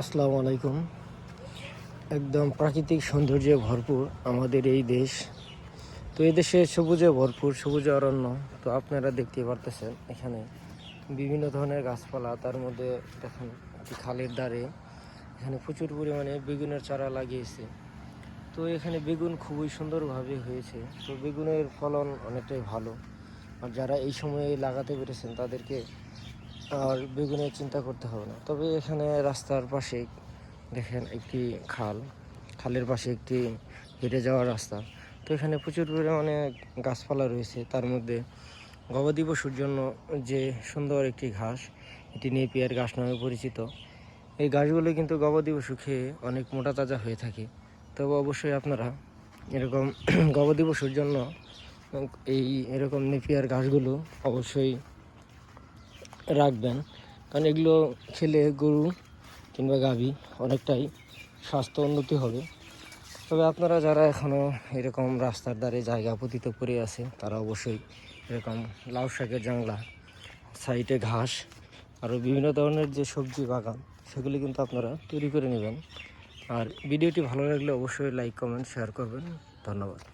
আসসালামু আলাইকুম। একদম প্রাকৃতিক সৌন্দর্যে ভরপুর আমাদের এই দেশ। তো এই দেশে সবুজে ভরপুর, সবুজে অরণ্য, তো আপনারা দেখতে পারতেছেন এখানে বিভিন্ন ধরনের গাছপালা, তার মধ্যে দেখেন একটি খালের দ্বারে এখানে প্রচুর পরিমাণে বেগুনের চারা লাগিয়েছে। তো এখানে বেগুন খুবই সুন্দরভাবে হয়েছে। তো বেগুনের ফলন অনেকটাই ভালো। আর যারা এই সময়ে লাগাতে পেরেছেন তাদেরকে আর বেগুনের চিন্তা করতে হবে না। তবে এখানে রাস্তার পাশে দেখেন একটি খাল। খালের পাশে একটি হেঁটে যাওয়ার রাস্তা। তো এখানে প্রচুর পরিমাণে গাছপালা রয়েছে। তার মধ্যে গবাদি পশুর জন্য যে সুন্দর একটি ঘাস, এটি নেপিয়ার ঘাস নামে পরিচিত। এই ঘাসগুলো কিন্তু গবাদি পশু খেয়ে অনেক মোটা তাজা হয়ে থাকে। তবে অবশ্যই আপনারা এরকম গবাদি পশুর জন্য এই এরকম নেপিয়ার ঘাসগুলো অবশ্যই রাখবেন। কারণ এগুলো খেলে গরু কিংবা গাভী অনেকটাই স্বাস্থ্য উন্নতি হবে। তবে আপনারা যারা এখনও এরকম রাস্তার ধারে জায়গা পতিত পড়ে আছে, তারা অবশ্যই এরকম লাউ শাকের জাংলা, সাইডে ঘাস, আরও বিভিন্ন ধরনের যে সবজি বাগান, সেগুলি কিন্তু আপনারা তৈরি করে নেবেন। আর ভিডিওটি ভালো লাগলে অবশ্যই লাইক, কমেন্ট, শেয়ার করবেন। ধন্যবাদ।